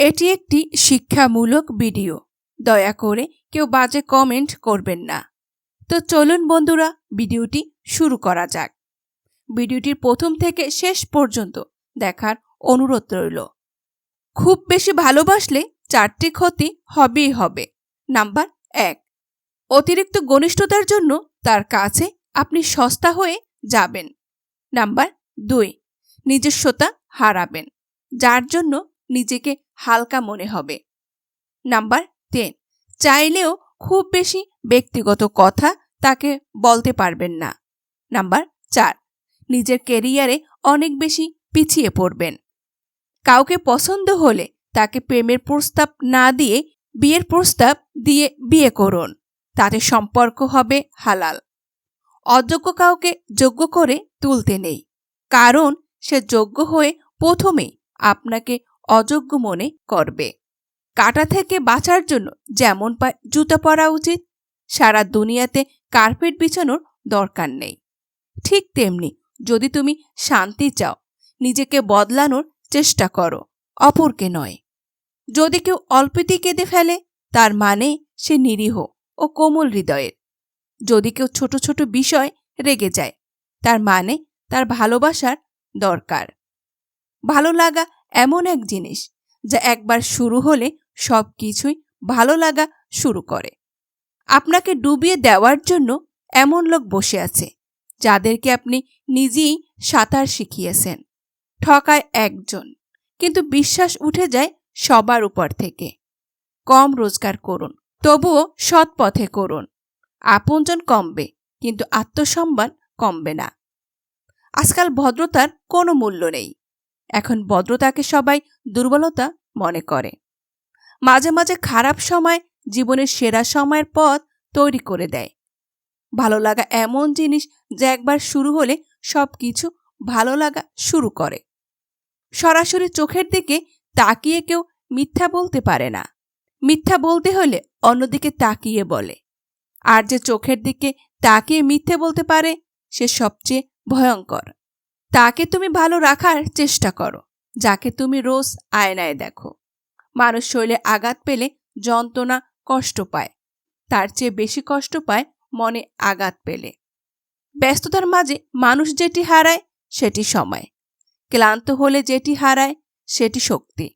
এটি একটি শিক্ষামূলক ভিডিও। দয়া করে কেউ বাজে কমেন্ট করবেন না। তো চলুন বন্ধুরা, ভিডিওটি শুরু করা যাক। ভিডিওটির প্রথম থেকে শেষ পর্যন্ত দেখার অনুরোধ রইল। খুব বেশি ভালোবাসলে চারটি ক্ষতি হবেই হবে। নাম্বার এক, অতিরিক্ত ঘনিষ্ঠতার জন্য তার কাছে আপনি সস্তা হয়ে যাবেন। নাম্বার দুই, নিজস্বতা হারাবেন, যার জন্য নিজেকে হালকা মনে হবে। নাম্বার তিন, চাইলেও খুব বেশি ব্যক্তিগত কথা তাকে বলতে পারবেন না। নাম্বার চার, নিজের কেরিয়ারে অনেক বেশি পিছিয়ে পড়বেন। কাউকে পছন্দ হলে তাকে প্রেমের প্রস্তাব না দিয়ে, বিয়ের প্রস্তাব দিয়ে বিয়ে করুন। তাতে সম্পর্ক হবে হালাল। অযোগ্য কাউকে যোগ্য করে তুলতে নেই। কারণ সে যোগ্য হয়ে প্রথমেই আপনাকে অযোগ্য মনে করবে। কাটা থেকে বাঁচার জন্য যেমন পায় জুতো পরা উচিত, সারা দুনিয়াতে কার্পেট বিছানোর দরকার নেই। ঠিক তেমনি যদি তুমি শান্তি চাও, নিজেকে বদলানোর চেষ্টা করো, অপরকে নয়। যদি কেউ অল্পেতেই কেঁদে ফেলে, তার মানে সে নিরীহ ও কোমল হৃদয়ের। যদি কেউ ছোট ছোট বিষয় রেগে যায়, তার মানে তার ভালোবাসার দরকার। ভালো লাগা এমন এক জিনিস যা একবার শুরু হলে সব কিছুই ভালো লাগা শুরু করে। আপনাকে ডুবিয়ে দেওয়ার জন্য এমন লোক বসে আছে, যাদেরকে আপনি নিজেই সাঁতার শিখিয়েছেন। ঠকায় একজন, কিন্তু বিশ্বাস উঠে যায় সবার উপর থেকে। কম রোজগার করুন, তবুও সৎ পথে করুন। আপনজন কমবে, কিন্তু আত্মসম্মান কমবে না। আজকাল ভদ্রতার কোনো মূল্য নেই। এখন ভদ্রতাকে সবাই দুর্বলতা মনে করে। মাঝে মাঝে খারাপ সময় জীবনের সেরা সময়ের পথ তৈরি করে দেয়। ভালো লাগা এমন জিনিস যা একবার শুরু হলে সব কিছু ভালো লাগা শুরু করে। সরাসরি চোখের দিকে তাকিয়ে কেউ মিথ্যা বলতে পারে না। মিথ্যা বলতে হলে অন্যদিকে তাকিয়ে বলে। আর যে চোখের দিকে তাকিয়ে মিথ্যে বলতে পারে, সে সবচেয়ে ভয়ঙ্কর। তাকে তুমি ভালো রাখার চেষ্টা করো, যাকে তুমি রোজ আয়নায় দেখো। মানুষ শৈলে আঘাত পেলে যন্ত্রণা কষ্ট পায়, তার চেয়ে বেশি কষ্ট পায় মনে আঘাত পেলে। ব্যস্ততার মাঝে মানুষ যেটি হারায়, সেটি সময়। ক্লান্ত হলে যেটি হারায়, সেটি শক্তি।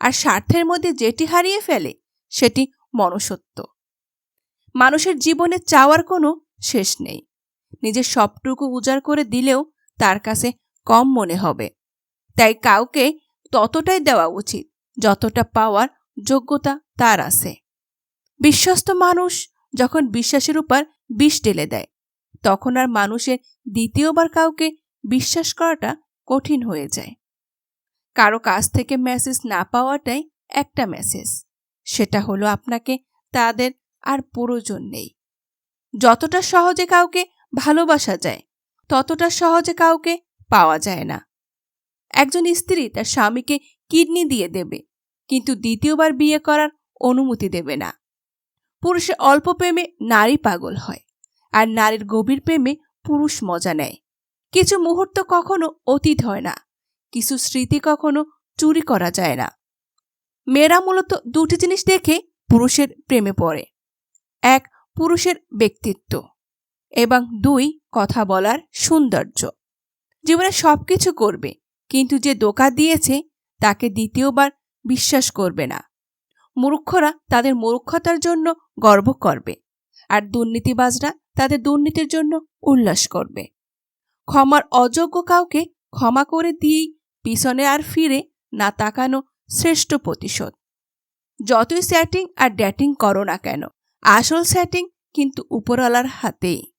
আর স্বার্থের মধ্যে যেটি হারিয়ে ফেলে, সেটি মনসত্ব মানুষের জীবনে চাওয়ার কোনো শেষ নেই। নিজের সবটুকু উজাড় করে দিলেও তার কাছে কম মনে হবে। তাই কাউকে ততটাই দেওয়া উচিত যতটা পাওয়ার যোগ্যতা তার আছে। বিশ্বস্ত মানুষ যখন বিশ্বাসের উপর বিষ ঢেলে দেয়, তখন আর মানুষের দ্বিতীয়বার কাউকে বিশ্বাস করাটা কঠিন হয়ে যায়। কারও কাছ থেকে মেসেজ না পাওয়াটাই একটা মেসেজ সেটা হলো আপনাকে তাদের আর প্রয়োজন নেই। যতটা সহজে কাউকে ভালোবাসা যায় ততটা সহজে কাউকে পাওয়া যায় না। একজন স্ত্রী তার স্বামীকে কিডনি দিয়ে দেবে, কিন্তু দ্বিতীয়বার বিয়ে করার অনুমতি দেবে না। পুরুষে অল্প প্রেমে নারী পাগল হয়, আর নারীর গভীর প্রেমে পুরুষ মজা নেয়। কিছু মুহূর্ত কখনো অতীত হয় না, কিছু স্মৃতি কখনো চুরি করা যায় না। মেয়েরা মূলত দুটি জিনিস দেখে পুরুষের প্রেমে পড়ে, এক পুরুষের ব্যক্তিত্ব। এবং দুই, কথা বলার সৌন্দর্য। জীবনে সব কিছু করবে, কিন্তু যে দোকা দিয়েছে, তাকে দ্বিতীয়বার বিশ্বাস করবে না। মূর্খরা তাদের মূর্খতার জন্য গর্ব করবে, আর দুর্নীতিবাজরা তাদের দুর্নীতির জন্য উল্লাস করবে। ক্ষমার অযোগ্য কাউকে ক্ষমা করে দিয়েই পিছনে আর ফিরে না তাকানো শ্রেষ্ঠ প্রতিশোধ। যতই স্যাটিং আর ড্যাটিং করো না কেন, আসল স্যাটিং কিন্তু উপরওয়ালার হাতেই।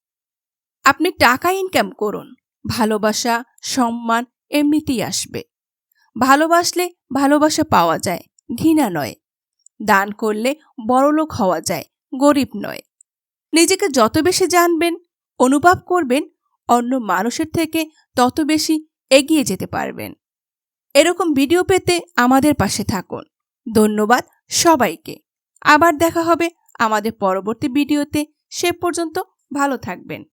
আপনি টাকা ইনকাম করুন। ভালোবাসা, সম্মান এমনিতেই আসবে। ভালোবাসলে ভালোবাসা পাওয়া যায়, ঘৃণা নয়। দান করলে বড়লোক হওয়া যায়, গরিব নয়। নিজেকে যত বেশি জানবেন, অনুভব করবেন, অন্য মানুষের থেকে তত বেশি এগিয়ে যেতে পারবেন। এরকম ভিডিও পেতে আমাদের পাশে থাকুন। ধন্যবাদ সবাইকে। আবার দেখা হবে আমাদের পরবর্তী ভিডিওতে সে পর্যন্ত ভালো থাকবেন।